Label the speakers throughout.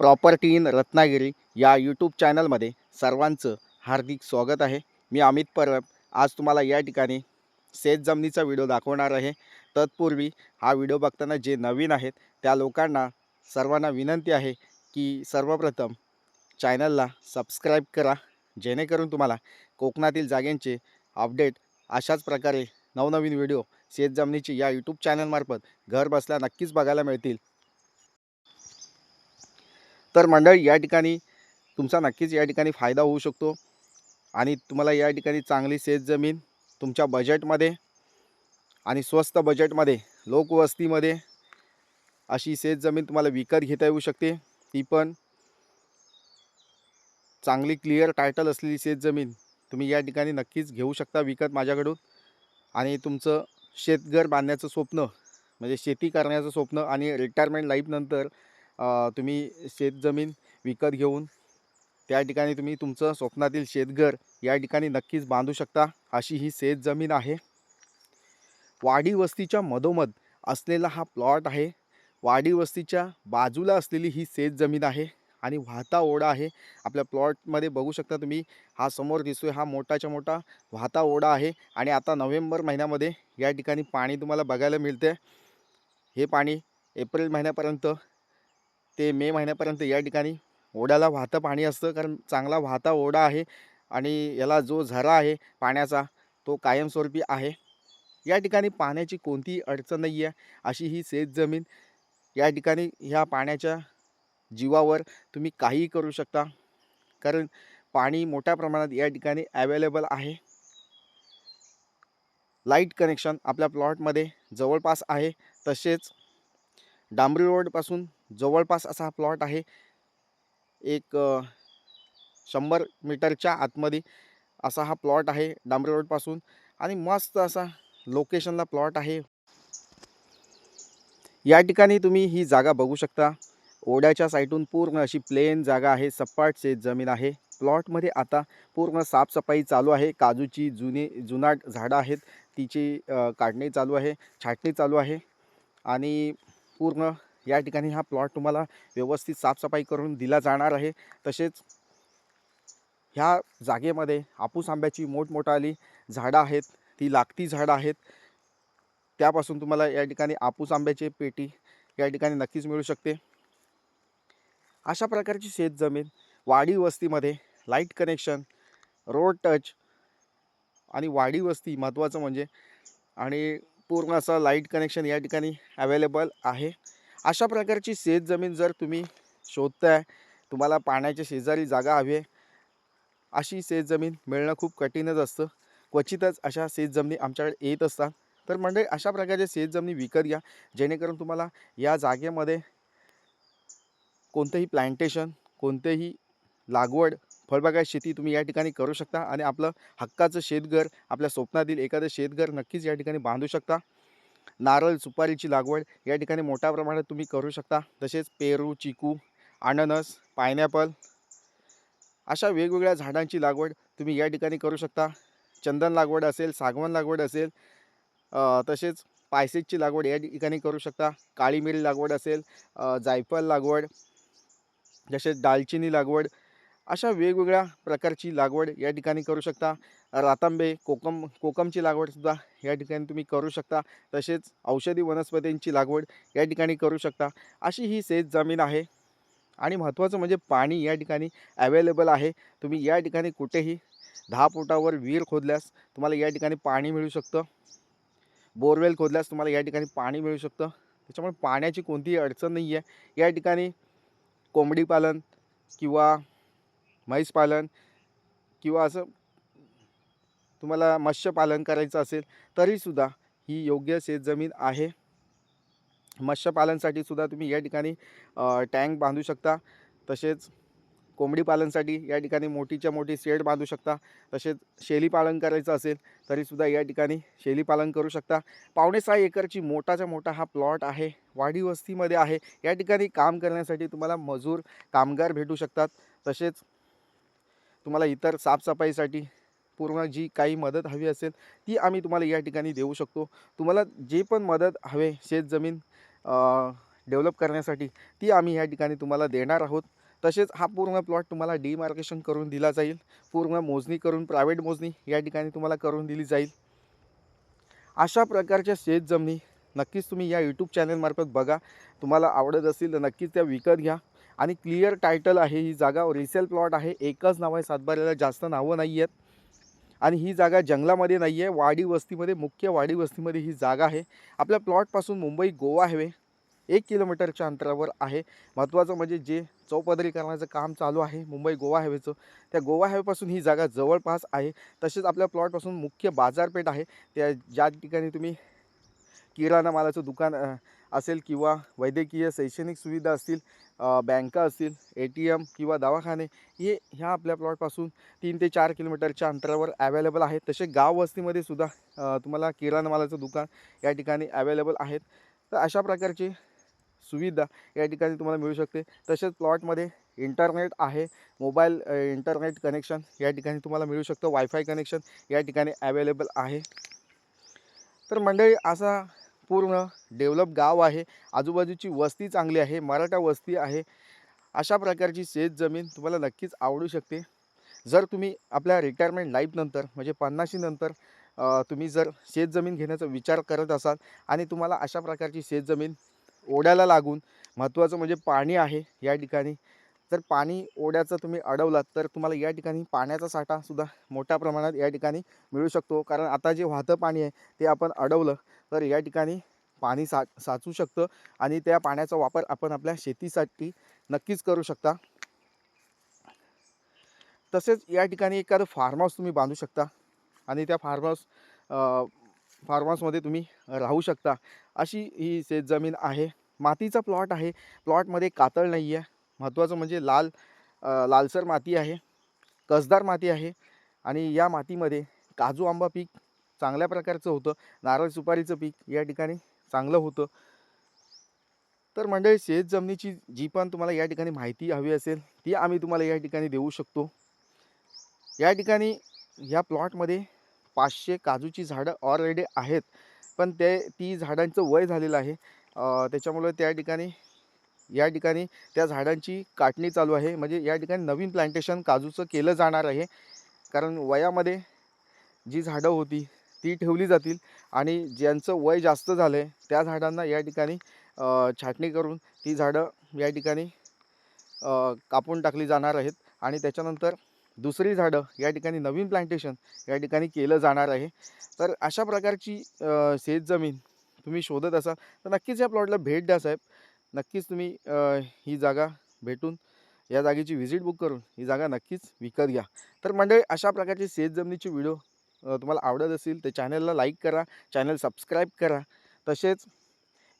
Speaker 1: Property in Ratnagiri या YouTube चॅनलमध्ये सर्वांचं हार्दिक स्वागत आहे. मी अमित परब. आज तुम्हाला या ठिकाणी शेत जमिनीचा व्हिडिओ दाखवणार आहे. तत्पूर्वी हा व्हिडिओ बघताना जे नवीन आहेत त्या लोकांना सर्वांना विनंती आहे की सर्वप्रथम चॅनलला सबस्क्राईब करा. जेणेकरून तुम्हाला कोकणातील जागेंचे अपडेट अशाच प्रकारे नवनवीन व्हिडिओ शेत जमिनीची या यूट्यूब चॅनलमार्फत घर बसल्या नक्कीच बघायला मिळतील. तर मंडळी या ठिकाणी तुमचा नक्कीच या ठिकाणी फायदा होऊ शकतो आणि तुम्हाला या ठिकाणी चांगली शेत जमीन तुमच्या बजेटमध्ये आणि स्वस्त बजेटमध्ये लोकवस्तीमध्ये अशी शेत जमीन तुम्हाला विकत घेता येऊ शकते. ती पण चांगली क्लिअर टायटल असलेली शेत जमीन तुम्ही या ठिकाणी नक्कीच घेऊ शकता विकत माझ्याकडून. आणि तुमचं शेतघर बांधण्याचं स्वप्न म्हणजे शेती करण्याचं स्वप्न आणि रिटायरमेंट लाईफनंतर तुम्ही शेतजमीन विकत घेऊन त्या ठिकाणी तुम्ही तुमचं स्वप्नातील शेतघर या ठिकाणी नक्कीच बांधू शकता अशी ही शेतजमीन आहे. वाडी वस्तीच्या मधोमध असलेला हा प्लॉट आहे. वाडी वस्तीच्या बाजूला असलेली ही शेतजमीन आहे आणि वाहता ओढा आहे. आपल्या प्लॉटमध्ये बघू शकता तुम्ही हा समोर दिसतोय हा मोठाच्या मोठा वाहता ओढा आहे आणि आता नोव्हेंबर महिन्यामध्ये या ठिकाणी पाणी तुम्हाला बघायला मिळते हे पाणी एप्रिल महिन्यापर्यंत ते मे महिन्यापर्यंत या ठिकाणी ओढ्याला वाहतं पाणी असतं. कारण चांगला वाहता ओढा आहे आणि याला जो झरा आहे पाण्याचा तो कायमस्वरूपी आहे. या ठिकाणी पाण्याची कोणतीही अडचण नाही आहे अशी ही शेतजमीन या ठिकाणी ह्या पाण्याच्या जीवावर तुम्ही काहीही करू शकता. कारण पाणी मोठ्या प्रमाणात या ठिकाणी ॲवेलेबल आहे. लाइट कनेक्शन आपल्या प्लॉटमध्ये जवळपास आहे. तसेच डांबरी रोडपासून जवळपास असा हा प्लॉट आहे. एक शंभर मीटरच्या आतमध्ये असा हा प्लॉट आहे डांबरी रोडपासून आणि मस्त असा लोकेशनला प्लॉट आहे. या ठिकाणी तुम्ही ही जागा बघू शकता. ओढ्याच्या साईडून पूर्ण अशी प्लेन जागा आहे. सपाट शेत जमीन आहे. प्लॉटमध्ये आता पूर्ण साफसफाई चालू आहे. काजूची जुनी जुनाट झाडं आहेत. तिची काढणी चालू आहे. छाटणी चालू आहे. आणि पूर्ण या ठिकाणी हा प्लॉट तुम्हाला व्यवस्थित साफसफाई करून दिला जाणार आहे. तसेच ह्या जागेमध्ये हापूस आंब्याची मोठमोठाली झाडं आहेत ती लागती झाडं आहेत. त्यापासून तुम्हाला या ठिकाणी हापूस आंब्याची पेटी या ठिकाणी नक्कीच मिळू शकते. अशा प्रकारची शेतजमीन वाडी वस्तीमध्ये लाइट कनेक्शन रोड टच आणि वाडी वस्ती महत्त्वाचं म्हणजे आणि पूर्ण असं लाइट कनेक्शन या ठिकाणी अवेलेबल आहे. अशा प्रकारची शेतजमीन जर तुम्ही शोधताय तुम्हाला पाण्याच्या शेजारी जागा हवी आहे अशी शेतजमीन मिळणं खूप कठीणच असतं. क्वचितच अशा शेतजमिनी आमच्याकडे येत असतात. तर म्हणजे अशा प्रकारच्या शेतजमिनी विकत घ्या जेणेकरून तुम्हाला या जागेमध्ये कोणतंही प्लांटेशन कोणतेही लागवड फळबागायत शेती तुम्ही या ठिकाणी करू शकता आणि आपलं हक्काचं शेतघर आपल्या स्वप्नातील एखादं शेतघर नक्कीच या ठिकाणी बांधू शकता. नारळ सुपारीची लागवड या ठिकाणी मोठ्या प्रमाणात तुम्ही करू शकता. तसेच पेरू चिकू अननस पायनॅपल अशा वेगवेगळ्या झाडांची लागवड तुम्ही या ठिकाणी करू शकता. चंदन लागवड असेल सागवन लागवड असेल तसेच पायसेजची लागवड या ठिकाणी करू शकता. काळी मिरी लागवड असेल जायफळ लागवड तसेच दालचिनी लागवड अशा वेगवेगळ्या प्रकारची लागवड या ठिकाणी करू शकता. रातांबे कोकम कोकमची लागवडसुद्धा या ठिकाणी तुम्ही करू शकता. तसेच औषधी वनस्पतींची लागवड या ठिकाणी करू शकता. अशी ही शेत जमीन आहे. आणि महत्त्वाचं म्हणजे पाणी या ठिकाणी अवेलेबल आहे. तुम्ही या ठिकाणी कुठेही दहा फुटावर विहीर खोदल्यास तुम्हाला या ठिकाणी पाणी मिळू शकतं. बोरवेल खोदल्यास तुम्हाला या ठिकाणी पाणी मिळू शकतं. त्याच्यामुळे पाण्याची कोणतीही अडचण नाही आहे या ठिकाणी कोंबडी पालन किंवा म्हैस पालन किंवा असं तुम्हाला मत्स्यपालन करायचं असेल तरीसुद्धा ही योग्य शेतजमीन आहे. मत्स्यपालनसाठी सुद्धा तुम्ही या ठिकाणी टँक बांधू शकता. तसेच कोंबडी पालनसाठी या ठिकाणी मोठीच्या मोठी शेड बांधू शकता. तसेच शेळी पालन करायचं असेल तरीसुद्धा या ठिकाणी शेळी पालन करू शकता. पावणे सहा एकरची मोठाच्या मोठा हा प्लॉट आहे. वाडी वस्तीमध्ये आहे. या ठिकाणी काम करण्यासाठी तुम्हाला मजूर कामगार भेटू शकतात. तसेच तुम्हाला इतर साफसफाईसाठी पूर्ण जी काही मदत हवी असेल ती आम्ही तुम्हाला या ठिकाणी देऊ शकतो. तुम्हाला जे पण मदत हवे शेतजमीन डेव्हलप करण्यासाठी ती आम्ही या ठिकाणी तुम्हाला देणार आहोत. तसेच हा पूर्ण प्लॉट तुम्हाला डिमार्केशन करून दिला जाईल. पूर्ण मोजणी करून प्रायव्हेट मोजणी या ठिकाणी तुम्हाला करून दिली जाईल. अशा प्रकारच्या शेतजमिनी नक्कीच तुम्ही या यूट्यूब चॅनलमार्फत बघा. तुम्हाला आवडत असेल तर नक्कीच त्या विकत घ्या. आणि क्लिअर टायटल आहे ही जागा. रिसेल प्लॉट आहे. एकच नाव आहे सातबाऱ्याला. जास्त नावं नाही आहेत आणि ही जागा जंगलामध्ये नाही आहे वाडी वस्तीमध्ये मुख्य वाडी वस्तीमध्ये ही जागा आहे. आपल्या प्लॉटपासून मुंबई गोवा हायवे एक किलोमीटरच्या अंतरावर आहे. महत्त्वाचं म्हणजे जे चौपदरीकरणाचं काम चालू आहे मुंबई गोवा हायवेचं. त्या गोवा हायवेपासून ही जागा जवळपास आहे. तसेच आपल्या प्लॉटपासून मुख्य बाजारपेठ आहे. त्या ज्या ठिकाणी तुम्ही किराणा मालाचं दुकान असेल किंवा वैद्यकीय शैक्षणिक सुविधा असतील बँका असतील ए टी एम किंवा दवाखाने हे ह्या आपल्या प्लॉटपासून तीन ते चार किलोमीटरच्या अंतरावर ॲवेलेबल आहेत. तसे गाव वस्तीमध्ये सुद्धा तुम्हाला किराणा मालाचं दुकान या ठिकाणी ॲवेलेबल आहेत. तर अशा प्रकारची सुविधा या ठिकाणी तुम्हाला मिळू शकते. तसेच प्लॉटमध्ये इंटरनेट आहे. मोबाईल इंटरनेट कनेक्शन या ठिकाणी तुम्हाला मिळू शकतं. वायफाय कनेक्शन या ठिकाणी ॲवेलेबल आहे. तर मंडळी असा पूर्ण डेव्हलप गाव आहे. आजूबाजूची वस्ती चांगली आहे. मराठा वस्ती आहे. अशा प्रकारची शेत जमीन तुम्हाला नक्कीच आवडू शकते. जर तुम्ही आपल्या रिटायरमेंट लाईफनंतर म्हणजे पन्नाशीनंतर तुम्ही जर शेत जमीन घेण्याचा विचार करत असाल आणि तुम्हाला अशा प्रकारची शेत जमीन ओढ्याला लागून महत्त्वाचं म्हणजे पाणी आहे या ठिकाणी जर पाणी ओढ्याचं तुम्ही अडवलात तर तुम्हाला या ठिकाणी पाण्याचा साठासुद्धा मोठ्या प्रमाणात या ठिकाणी मिळू शकतो. कारण आता जे वाहतं पाणी आहे ते आपण अडवलं तर या ठिकाणी पाणी सा साचू शकतं आणि त्या पाण्याचा वापर आपण आपल्या शेतीसाठी नक्कीच करू शकता. तसेच या ठिकाणी एखादं फार्म हाऊस तुम्ही बांधू शकता आणि त्या फार्म हाऊस फार्म हाऊसमध्ये तुम्ही राहू शकता. अशी ही शेतजमीन आहे. मातीचा प्लॉट आहे. प्लॉटमध्ये कातळ नाही आहे महत्त्वाचं म्हणजे लाल लालसर माती आहे. कसदार माती आहे. आणि या मातीमध्ये काजू आंबा पीक चांगल्या प्रकारचं होतं. नारळ सुपारीचं पीक या ठिकाणी चांगलं होतं. तर मंडळी शेत जमिनीची जी पण तुम्हाला या ठिकाणी माहिती हवी असेल ती आम्ही तुम्हाला या ठिकाणी देऊ शकतो. या ठिकाणी या प्लॉटमध्ये पाचशे काजूची झाडं ऑलरेडी आहेत. पण ते ती झाडांचं वय झालेलं आहे. त्याच्यामुळे त्या ठिकाणी या ठिकाणी त्या झाडांची काटणी चालू आहे. म्हणजे या ठिकाणी नवीन प्लांटेशन काजूचं केलं जाणार आहे. कारण वयामध्ये जी झाडं होती ती ठेवली जातील. आणि ज्यांचं वय जास्त झालं आहे त्या झाडांना या ठिकाणी छाटणी करून ती झाडं या ठिकाणी कापून टाकली जाणार आहेत. आणि त्याच्यानंतर दुसरी झाडं या ठिकाणी नवीन प्लांटेशन या ठिकाणी केलं जाणार आहे. तर अशा प्रकारची शेतजमीन तुम्ही शोधत असाल तर नक्कीच या प्लॉटला भेट द्या साहेब. नक्कीच तुम्ही ही जागा भेटून या जागेची व्हिजिट बुक करून ही जागा नक्कीच विकत घ्या. तर मंडळी अशा प्रकारची शेतजमिनीची व्हिडिओ तुम्हाला आवडत असेल तर चॅनलला लाईक करा चॅनल सबस्क्राईब करा. तसेच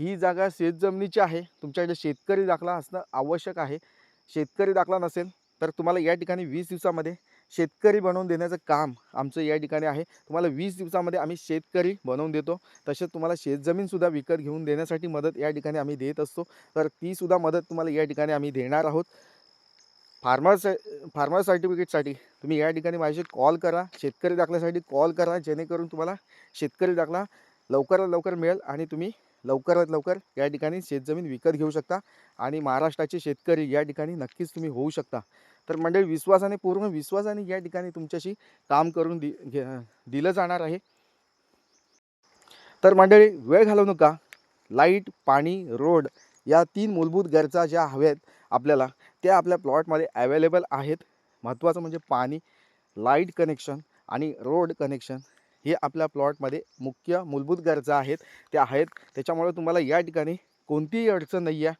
Speaker 1: ही जागा शेतजमिनीची आहे. तुमच्याकडे शेतकरी दाखला असणं आवश्यक आहे. शेतकरी दाखला नसेल तर तुम्हाला या ठिकाणी वीस दिवसामध्ये शेतकरी बनवून देण्याचं काम आमचं या ठिकाणी आहे. तुम्हाला वीस दिवसामध्ये आम्ही शेतकरी बनवून देतो. तसेच तुम्हाला शेतजमीनसुद्धा विकत घेऊन देण्यासाठी मदत या ठिकाणी आम्ही देत असतो. तर तीसुद्धा मदत तुम्हाला या ठिकाणी आम्ही देणार आहोत. फार्मर फार्मर सर्टिफिकेटसाठी तुम्ही या ठिकाणी माझ्याशी कॉल करा शेतकरी दाखल्यासाठी कॉल करा जेणेकरून तुम्हाला शेतकरी दाखला लवकरात लवकर मिळेल आणि तुम्ही लवकरात लवकर या ठिकाणी शेतजमीन विकत घेऊ शकता आणि महाराष्ट्राचे शेतकरी या ठिकाणी नक्कीच तुम्ही होऊ शकता. तर मंडळी विश्वासाने पूर्ण विश्वासाने या ठिकाणी तुमच्याशी काम करून दि घे दिलं जाणार आहे. तर मंडळी वेळ घालवू नका. लाइट पाणी रोड या तीन मूलभूत गरजा ज्या हव्यात आपल्याला त्या आपल्या प्लॉटमध्ये अवेलेबल आहेत. महत्त्वाचं म्हणजे पाणी लाइट कनेक्शन आणि रोड कनेक्शन हे आपल्या प्लॉटमध्ये मुख्य मूलभूत गरजा आहेत. त्या आहेत. त्याच्यामुळे तुम्हाला या ठिकाणी कोणतीही अडचण नाही आहे.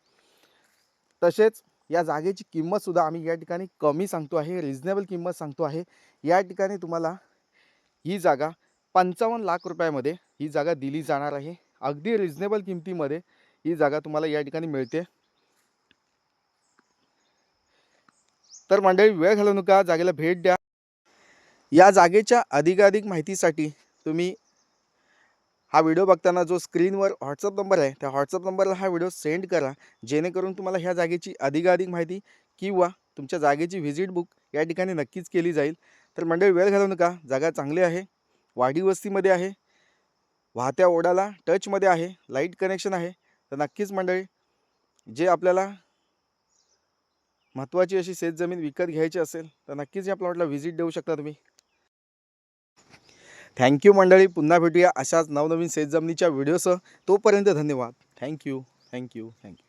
Speaker 1: तसेच या जागेची किंमतसुद्धा आम्ही या ठिकाणी कमी सांगतो आहे. रिजनेबल किंमत सांगतो आहे. या ठिकाणी तुम्हाला ही जागा पंचावन्न लाख रुपयामध्ये ही जागा दिली जाणार आहे. अगदी रिजनेबल किमतीमध्ये ही जागा तुम्हाला या ठिकाणी मिळते. तर मंडळी वेळ घालवू नका जागेला भेट द्या. या जागेच्या अधिकाधिक माहितीसाठी तुम्ही हा व्हिडिओ बघताना जो स्क्रीनवर व्हॉट्सअप नंबर आहे त्या व्हॉट्सअप नंबरला हा व्हिडिओ सेंड करा जेणेकरून तुम्हाला ह्या जागेची अधिकाधिक माहिती किंवा तुमच्या जागेची व्हिजिट बुक या ठिकाणी नक्कीच केली जाईल. तर मंडळी वेळ घालवू नका जागा चांगली आहे वाढी वस्तीमध्ये आहे वाहत्या ओढाला टचमध्ये आहे लाइट कनेक्शन आहे. तर नक्कीच मंडळी जे आपल्याला महत्त्वाची अशी शेतजमीन विकत घ्यायची असेल तर नक्कीच या प्लॉटला व्हिजिट देऊ शकता तुम्ही. थँक्यू मंडळी. पुन्हा भेटूया अशाच नवनवीन शेतजमिनीच्या व्हिडिओसह तोपर्यंत धन्यवाद. Thank you thank you thank you